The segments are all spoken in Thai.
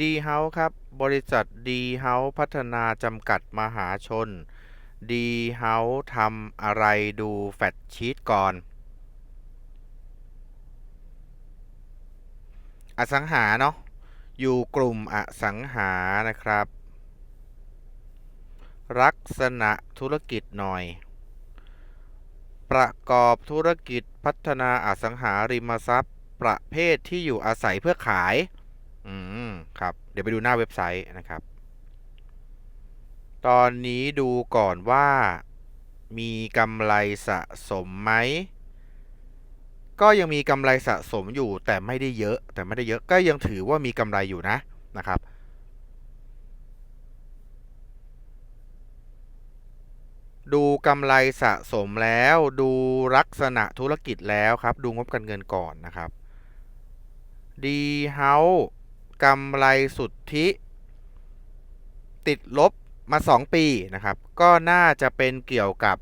ดีเฮาส์ครับ บริษัทดีเฮาส์พัฒนาจำกัดมหาชนดีเฮาส์ทำอะไรดูแฟตชีตก่อน อสังหาเนาะอยู่กลุ่มอสังหานะครับ ลักษณะธุรกิจหน่อย ประกอบธุรกิจพัฒนาอสังหาริมทรัพย์ ประเภทที่อยู่อาศัยเพื่อขาย อืม ครับ เดี๋ยวไปดูหน้าเว็บไซต์นะครับ ตอนนี้ดูก่อนว่า มีกำไรสะสมไหม ก็ยังมีกำไรสะสมอยู่ แต่ไม่ได้เยอะ แต่ไม่ได้เยอะก็ยังถือว่ามีกำไรอยู่นะนะครับดูกำไรสะสมแล้วดูลักษณะธุรกิจแล้วครับ ดูงบการเงินก่อนนะครับ ดีเฮาส์ กำไรสุทธิ ติดลบมา 2 ปีนะครับ ก็น่าจะเป็นเกี่ยวกับ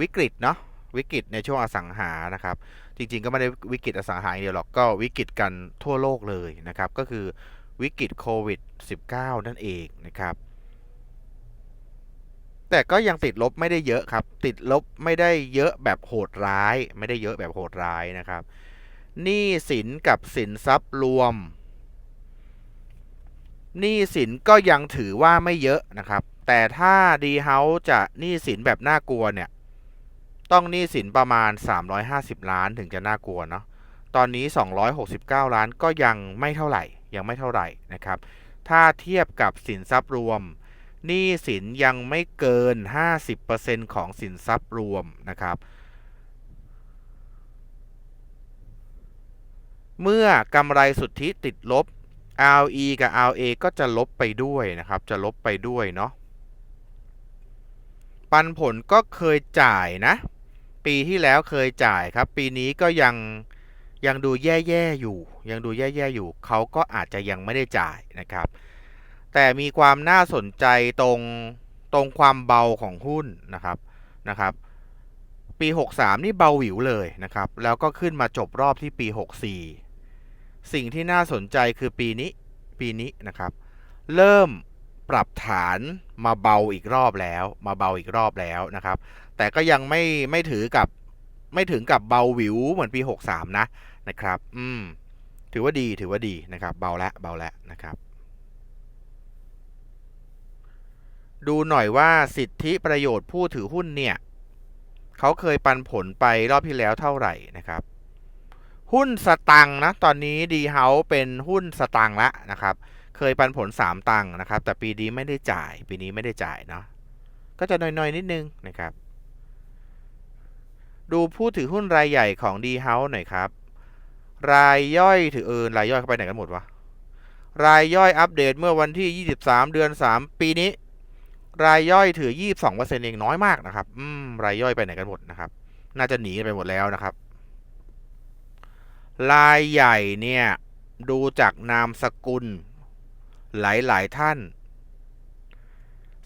วิกฤตเนาะวิกฤตในช่วงอสังหานะครับ จริงๆก็ไม่ได้วิกฤตอสังหาอย่างเดียวหรอกก็วิกฤตกันทั่วโลกเลยนะครับ ก็คือวิกฤตโควิด -19 นั่นเองนะครับ แต่ก็ยังติดลบไม่ได้เยอะครับ ติดลบไม่ได้เยอะแบบโหดร้าย ไม่ได้เยอะแบบโหดร้ายนะครับ หนี้สินกับสินทรัพย์รวมหนี้สินก็ยังถือว่าไม่เยอะนะครับ แต่ถ้าดีเฮาจะหนี้สินแบบน่ากลัวเนี่ย ต้องหนี้สินประมาณ 350 ล้านถึงจะน่ากลัวเนาะตอนนี้ 269 ล้านก็ยังไม่เท่าไหร่ ยังไม่เท่าไหร่นะครับ ถ้าเทียบกับสินทรัพย์รวมหนี้สินยังไม่เกิน 50%ของสินทรัพย์รวมนะครับ เมื่อกำไรสุทธิติดลบ RE กับ RA ก็จะลบไปด้วยนะครับ จะลบไปด้วยเนาะ ปันผลก็เคยจ่ายนะ ปีที่แล้วเคยจ่ายครับ ปีนี้ก็ยังยังดูแย่ๆอยู่ ยังดูแย่ๆอยู่ เขาก็อาจจะยังไม่ได้จ่ายนะครับ แต่มีความน่าสนใจตรงตรงความเบาของหุ้นนะครับนะครับ ปี 63 นี่เบาหวิวเลยนะครับ แล้วก็ขึ้นมาจบรอบที่ปี 64 สิ่งที่น่าสนใจคือปีนี้ปีนี้นะครับ เริ่มปรับฐานมาเบาอีกรอบแล้ว มาเบาอีกรอบแล้วนะครับ แต่ก็ยังไม่ไม่ถือกับไม่ถึงกับเบาวิวเหมือนปี 63 นะนะครับ อืม ถือว่าดีถือว่าดีนะครับ เบาแล้วเบาแล้วนะครับ ดูหน่อยว่าสิทธิประโยชน์ผู้ถือหุ้นเนี่ยเขาเคยปันผลไปรอบที่แล้วเท่าไหร่นะครับ หุ้นสตังนะ ตอนนี้ดีเฮาเป็นหุ้นสตังละนะครับ เคยปันผล 3 ตังค์นะครับ แต่ปีนี้ไม่ได้จ่าย ปีนี้ไม่ได้จ่ายเนาะ ก็จะน้อยๆ นิดนึงนะครับ ดูผู้ถือหุ้นรายใหญ่ของดีเฮาหน่อยครับ รายย่อยถือเออรายย่อยเข้าไปไหนกันหมดวะ รายย่อยอัปเดตเมื่อวันที่ 23 เดือน 3 ปีนี้ รายย่อยถือ 22%เองน้อยมากนะครับ อืม รายย่อยไปไหนกันหมดนะครับ น่าจะหนีไปหมดแล้วนะครับ รายใหญ่เนี่ยดูจากนามสกุล หลายๆท่าน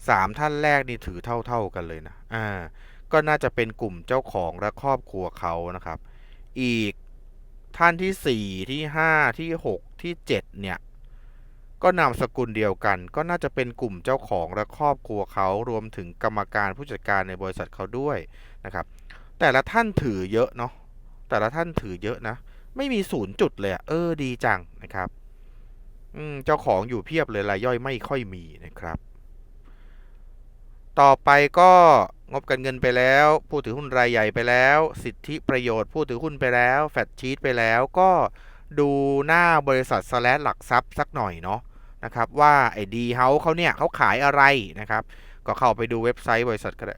สามท่านแรกนี่ถือเท่า ๆกันเลยนะ อ่า ก็น่าจะเป็นกลุ่มเจ้าของและครอบครัวเขานะครับ อีกท่านที่สี่ที่ห้าที่หกที่เจ็ดเนี่ย ก็นามสกุลเดียวกัน ก็น่าจะเป็นกลุ่มเจ้าของและครอบครัวเขารวมถึงกรรมการผู้จัดการในบริษัทเขาด้วยนะครับ แต่ละท่านถือเยอะเนาะ แต่ละท่านถือเยอะนะ ไม่มีศูนย์จุดเลยอะเออดีจังนะครับอืมเจ้าของอยู่เพียบเลยรายย่อยไม่ค่อยมีนะครับ ต่อไปก็งบการเงินไปแล้ว ผู้ถือหุ้นรายใหญ่ไปแล้ว สิทธิประโยชน์ผู้ถือหุ้นไปแล้วแฟตชีตไปแล้วก็ดูหน้าบริษัทสแลหลักทรัพย์สักหน่อยเนาะนะครับว่าไอ้ดีเฮาเขาเนี่ยเขาขายอะไรนะครับ ก็เข้าไปดูเว็บไซต์บริษัทก็ได้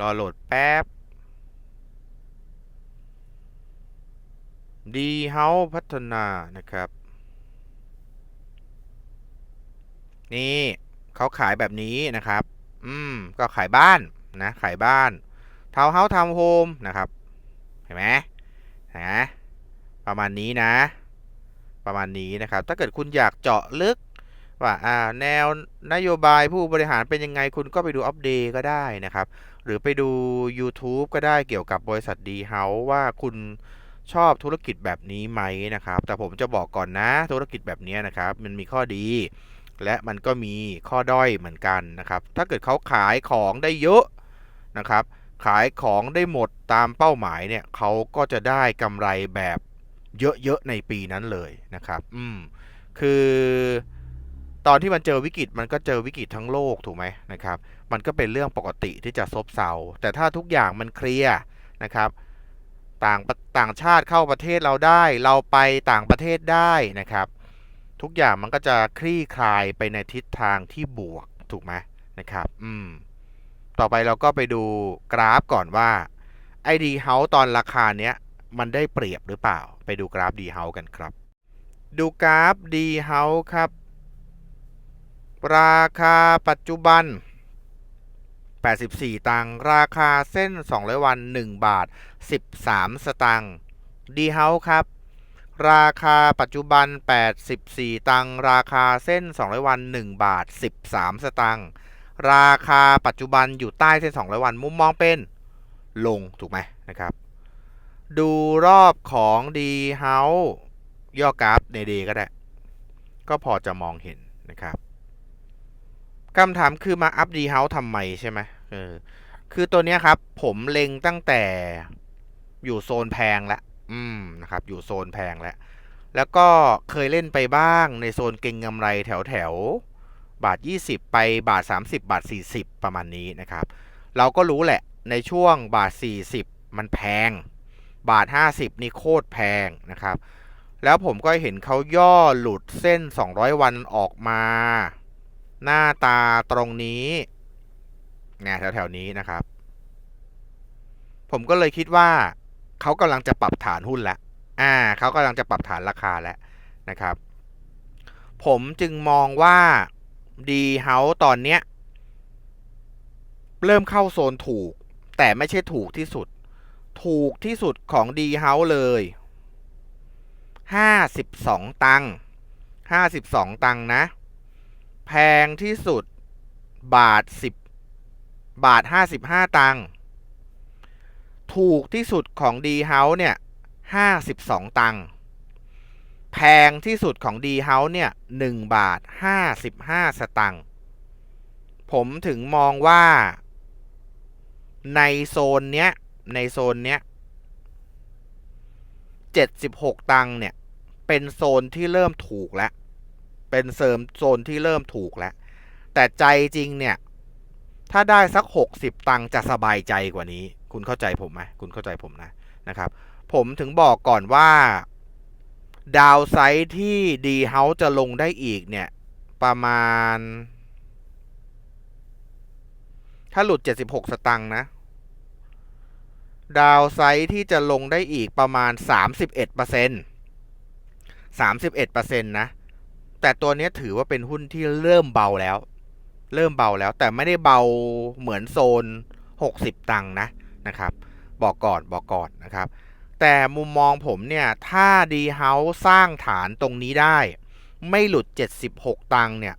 รอโหลดแป๊บ ดีเฮาพัฒนานะครับ นี่เขาขายแบบนี้นะครับ อืม ก็ขายบ้านนะ ขายบ้านทาวเฮาส์ทาวโฮมนะครับ เห็นไหมนะประมาณนี้นะ ประมาณนี้นะครับ ถ้าเกิดคุณอยากเจาะลึกว่าอ่าแนวนโยบายผู้บริหารเป็นยังไงคุณก็ไปดูอัปเดตก็ได้นะครับ หรือไปดู YouTube ก็ได้เกี่ยวกับบริษัทดีเฮาว่าคุณชอบธุรกิจแบบนี้ไหมนะครับ แต่ผมจะบอกก่อนนะธุรกิจแบบนี้นะครับ มันมีข้อดี และมันก็มีข้อด้อยเหมือนกันนะครับ ถ้าเกิดเขาขายของได้เยอะนะครับ ขายของได้หมดตามเป้าหมายเนี่ยเขาก็จะได้กำไรแบบเยอะๆในปีนั้นเลยนะครับ อืมคือ ตอนที่มันเจอวิกฤตมันก็เจอวิกฤตทั้งโลกถูกไหมนะครับ มันก็เป็นเรื่องปกติที่จะซบเซาแต่ถ้าทุกอย่างมันเคลียร์นะครับ ต่างต่างชาติเข้าประเทศเราได้ เราไปต่างประเทศได้นะครับ ทุกอย่างมันก็จะคลี่คลายไปในทิศทางที่บวกถูกไหมนะครับ อืม ต่อไปเราก็ไปดูกราฟก่อนว่าไอดีเฮาตอนราคาเนี้ยมันได้เปรียบหรือเปล่า ไปดูกราฟดีเฮากันครับ ดูกราฟดีเฮาครับ ราคาปัจจุบัน 84 ตังค์ราคาเส้น 200 วัน 1 บาท 13 สตังค์ดีเฮาครับ ราคาปัจจุบัน 84 ตังค์ราคาเส้น 200 วัน 1 บาท 13 สตังค์ราคาปัจจุบันอยู่ใต้เส้น 200 วันมุมมองเป็นลงถูกไหมนะครับ ดูรอบของดีเฮาย่อกราฟในเดก็ได้ ก็พอจะมองเห็นนะครับ คำถามคือมาอัพดีเฮาทำไมใช่ไหมเออคือตัวเนี้ยครับ ผมเล็งตั้งแต่อยู่โซนแพงแล้วอืมนะครับ อยู่โซนแพงแล้ว แล้วก็เคยเล่นไปบ้างในโซนเก็งกำไรแถวแถวบาท 20 ไปบาท 30 บาท 40 ประมาณนี้นะครับ เราก็รู้แหละในช่วงบาท 40 มันแพง บาท 50 นี่โคตรแพงนะครับ แล้วผมก็เห็นเขาย่อหลุดเส้น 200 วันออกมา หน้าตาตรงนี้เนี่ยแถวๆนี้นะครับ ผมก็เลยคิดว่าเขากำลังจะปรับฐานหุ้นแล้วอ่าเขากำลังจะปรับฐานราคาแล้วนะครับ ผมจึงมองว่าดีเฮาตอนเนี้ยเริ่มเข้าโซนถูก แต่ไม่ใช่ถูกที่สุด ถูกที่สุดของดีเฮาเลย52 ตังค์52 ตังค์นะ แพงที่สุดบาท 10 บาท 55 ตังค์ถูกที่สุดของดีเฮาเนี่ย52 ตังค์แพงที่สุดของดีเฮาเนี่ย1บาท 55 สตังค์ผมถึงมองว่า ในโซนเนี้ย ในโซนเนี้ย 76 ตังค์เนี่ย เป็นโซนที่เริ่มถูกแล้ว เป็นเสริมโซนที่เริ่มถูกแล้ว แต่ใจจริงเนี่ย ถ้าได้สัก 60 ตังค์จะสบายใจกว่านี้ คุณเข้าใจผมไหมคุณเข้าใจผมนะนะครับ ผมถึงบอกก่อนว่า ดาวไซด์ที่ดีเฮาจะลงได้อีกเนี่ย ประมาณ ถ้าหลุด 76 สตังค์นะดาวไซด์ที่จะลงได้อีกประมาณ 31% 31%นะ แต่ตัวนี้ถือว่าเป็นหุ้นที่เริ่มเบาแล้ว เริ่มเบาแล้ว แต่ไม่ได้เบาเหมือนโซน 60 ตังค์นะนะครับ บอกก่อนบอกก่อนนะครับ แต่มุมมองผมเนี่ย ถ้าดีเฮาสร้างฐานตรงนี้ได้ ไม่หลุด 76 ตังค์เนี่ย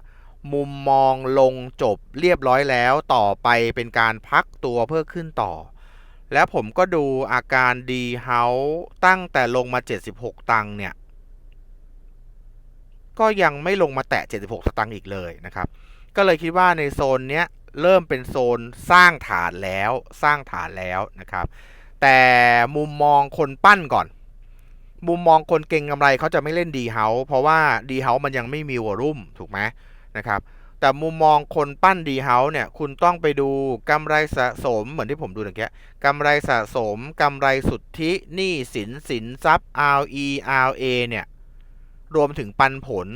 มุมมองลงจบเรียบร้อยแล้วต่อไปเป็นการพักตัวเพื่อขึ้นต่อ แล้วผมก็ดูอาการดีเฮาตั้งแต่ลงมา 76 ตังค์เนี่ย ก็ยังไม่ลงมาแตะ 76 สตังค์อีกเลยนะครับ ก็เลยคิดว่าในโซนเนี้ยเริ่มเป็นโซนสร้างฐานแล้วสร้างฐานแล้วนะครับ แต่มุมมองคนปั้นก่อน มุมมองคนเก่งกำไรเขาจะไม่เล่นดีเฮาเพราะว่าดีเฮามันยังไม่มีวอรุ่มถูกไหมนะครับแต่มุมมองคนปั้นดีเฮาเนี่ยคุณต้องไปดูกำไรสะสมเหมือนที่ผมดูตะเกียกำไรสะสมกำไรสุทธิหนี้สินสินทรัพย์ RE RA เนี่ย รวมถึงปันผล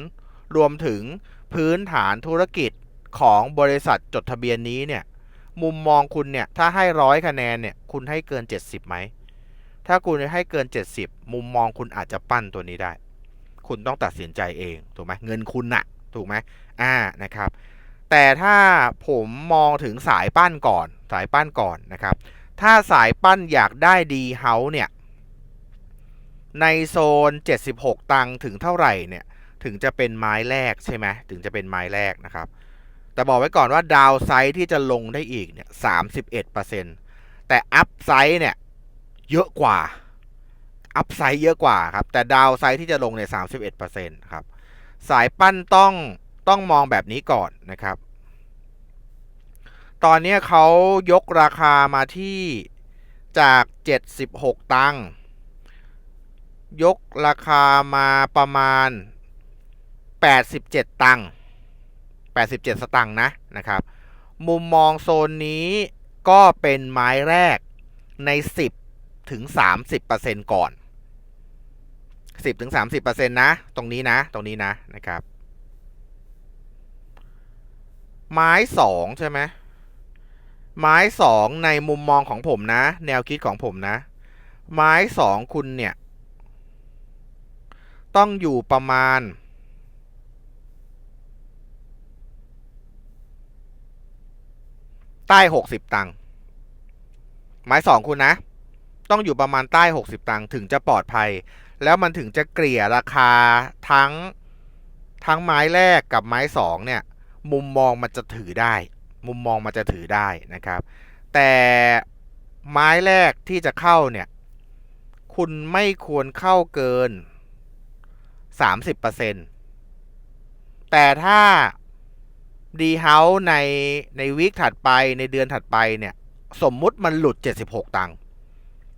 รวมถึงพื้นฐานธุรกิจของบริษัทจดทะเบียนนี้เนี่ย มุมมองคุณเนี่ย ถ้าให้ร้อยคะแนนเนี่ย คุณให้เกิน 70ไหม ถ้าคุณให้เกิน 70 มุมมองคุณอาจจะปั้นตัวนี้ได้ คุณต้องตัดสินใจเอง ถูกไหมเงินคุณน่ะถูกไหมอ่านะครับ แต่ถ้าผมมองถึงสายปั้นก่อน สายปั้นก่อนนะครับ ถ้าสายปั้นอยากได้ดีเฮาเนี่ย ในโซน 76 ตังค์ถึงเท่าไหร่เนี่ยถึงจะเป็นไม้แรกใช่ไหมถึงจะเป็นไม้แรกนะครับ แต่บอกไว้ก่อนว่าดาวไซด์ที่จะลงได้อีกเนี่ย31%แต่อัพไซด์เนี่ยเยอะกว่าอัพไซด์เยอะกว่าครับ แต่ดาวไซด์ที่จะลงเนี่ย31%ครับ สายปั้นต้องต้องมองแบบนี้ก่อนนะครับ ตอนนี้เขายกราคามาที่จาก 76 ตังค์ ยกราคามาประมาณ 87 ตังค์87 สตังค์นะนะครับ มุมมองโซนนี้ก็เป็นไม้แรกใน 10 ถึง 30%ก่อน 10 ถึง 30%นะ ตรงนี้นะ ตรงนี้นะนะครับ ไม้สองใช่ไหมไม้สองในมุมมองของผมนะ แนวคิดของผมนะ ไม้สองคุณเนี่ย ต้องอยู่ประมาณ ใต้หกสิบตังค์ไม้สองคุณนะ ต้องอยู่ประมาณใต้หกสิบตังค์ถึงจะปลอดภัย แล้วมันถึงจะเกลี่ยราคาทั้งทั้งไม้แรกกับไม้สองเนี่ย มุมมองมันจะถือได้ มุมมองมันจะถือได้นะครับ แต่ไม้แรกที่จะเข้าเนี่ย คุณไม่ควรเข้าเกิน 30%แต่ถ้าดีเฮาในในวีคถัดไปในเดือนถัดไปเนี่ย สมมุติมันหลุด 76 ตังค์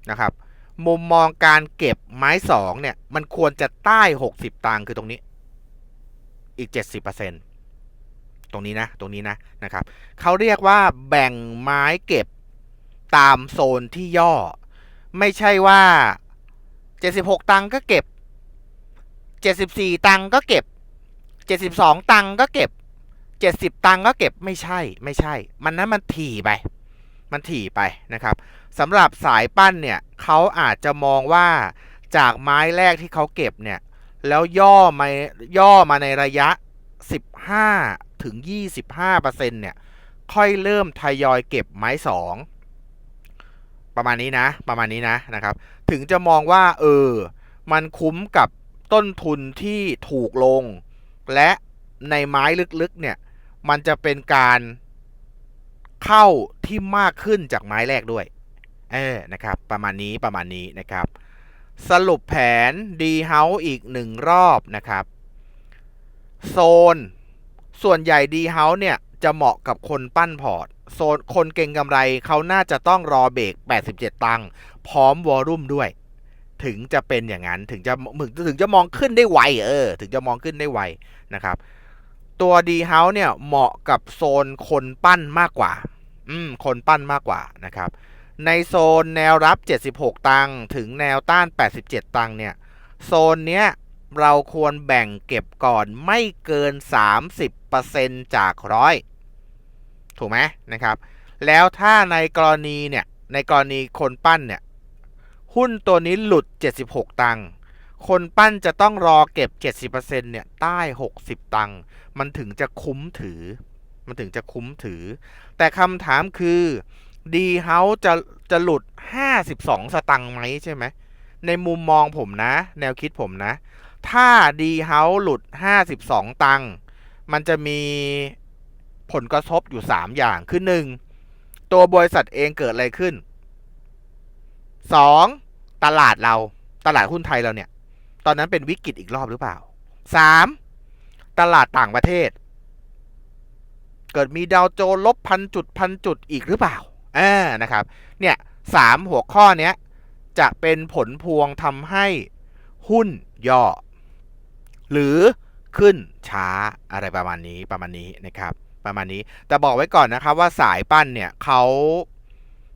นะครับ มุมมองการเก็บไม้สองเนี่ย มันควรจะใต้ 60 ตังค์คือตรงนี้ อีก 70%ตรงนี้นะ ตรงนี้นะนะครับเขาเรียกว่าแบ่งไม้เก็บตามโซนที่ย่อ ไม่ใช่ว่า 76 ตังค์ก็เก็บ 74ตังค์ก็บเก็ดสิบ72ตังค์ก็บเก็บ70ตังก็เก็บไม่ใช่ไม่ใช่ มันนั้นมันถี่ไป มันถี่ไปนะครับสำหรับสายปั้นเนี่ยเขาอาจจะมองว่าจากไม้แรกที่เขาเก็บเนี่ยแล้วย่อมาย่อมาในระยะ 15ถึง25%เนี่ยค่อยเริ่มทยอยเก็บไม้สองประมาณนี้นะ ประมาณนี้นะนะครับ ถึงจะมองว่า เออ มันคุ้มกับ ต้นทุนที่ถูกลง และในไม้ลึกๆเนี่ยมันจะเป็นการเข้าที่มากขึ้นจากไม้แรกด้วย เออนะครับ ประมาณนี้ประมาณนี้นะครับ สรุปแผน D House อีกหนึ่งรอบนะครับ โซน ส่วนใหญ่ D House เนี่ยจะเหมาะกับคนปั้นพอร์ต โซนคนเก่งกำไรเขาน่าจะต้องรอเบรก87 ตังค์พร้อมวอลุ่มด้วย ถึงจะเป็นอย่างนั้นถึงจะถึงจะมองขึ้นได้ไวเออ ถึงจะมองขึ้นได้ไวนะครับ ตัว D House เนี่ยเหมาะกับโซนคนปั้นมากกว่า อืม คนปั้นมากกว่านะครับ ในโซนแนวรับ 76 ตังถึงแนวต้าน 87 ตังเนี่ย โซนเนี้ยเราควรแบ่งเก็บก่อนไม่เกิน 30%จากร้อยถูกไหมนะครับ แล้วถ้าในกรณีเนี่ย ในกรณีคนปั้นเนี่ย หุ้นตัวนี้หลุด 76 ตังค์คนปั้นจะต้องรอเก็บ 70%เนี่ยใต้ 60 ตังค์มันถึงจะคุ้มถือ มันถึงจะคุ้มถือ แต่คำถามคือดีเฮาจะจะหลุด 52 สตังค์ไหมใช่ไหม ในมุมมองผมนะ แนวคิดผมนะ ถ้าดีเฮาหลุด 52 ตังค์มันจะมีผลกระทบอยู่ 3 อย่างคือ 1. ตัวบริษัทเองเกิดอะไรขึ้น 2. ตลาดเราตลาดหุ้นไทยเราเนี่ย ตอนนั้นเป็นวิกฤตอีกรอบหรือเปล่า 3. ตลาดต่างประเทศ เกิดมีดาวโจลบพันจุดพันจุดอีกหรือเปล่าอ่านะครับ เนี่ยสามหัวข้อเนี้ยจะเป็นผลพวงทำให้หุ้นย่อ หรือขึ้นช้าอะไรประมาณนี้ประมาณนี้นะครับ ประมาณนี้แต่บอกไว้ก่อนนะครับว่าสายปั้นเนี่ยเขา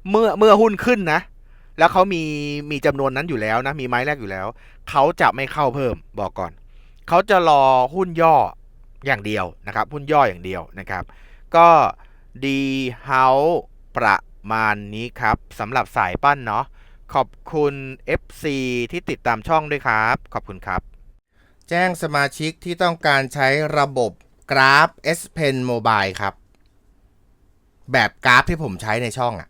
เมื่อเมื่อหุ้นขึ้นนะ แล้วเขามีมีจำนวนนั้นอยู่แล้วนะมีไม้แรกอยู่แล้วเขาจะไม่เข้าเพิ่มบอกก่อนเขาจะรอหุ้นย่ออย่างเดียวนะครับ หุ้นย่ออย่างเดียวนะครับ ก็ดีเฮาประมาณนี้ครับสำหรับสายปั้นเนาะขอบคุณ FC ที่ติดตามช่องด้วยครับ ขอบคุณครับ แจ้งสมาชิกที่ต้องการใช้ระบบกราฟ S Pen Mobile ครับ แบบกราฟที่ผมใช้ในช่องอะ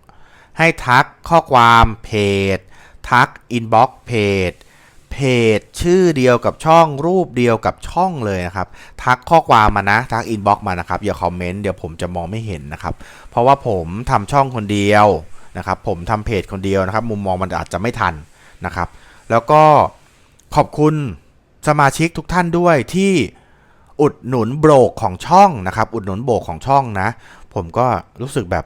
ให้ทักข้อความเพจ ทักอินบ็อกเพจเพจชื่อเดียวกับช่องรูปเดียวกับช่องเลยนะครับ ทักข้อความมานะ ทักอินบ็อกมานะครับ อย่าคอมเมนต์เดี๋ยวผมจะมองไม่เห็นนะครับ เพราะว่าผมทำช่องคนเดียวนะครับ ผมทำเพจคนเดียวนะครับ มุมมองมันอาจจะไม่ทันนะครับ แล้วก็ขอบคุณสมาชิกทุกท่านด้วยที่อุดหนุนโบรกของช่องนะครับ อุดหนุนโบรกของช่องนะ ผมก็รู้สึกแบบ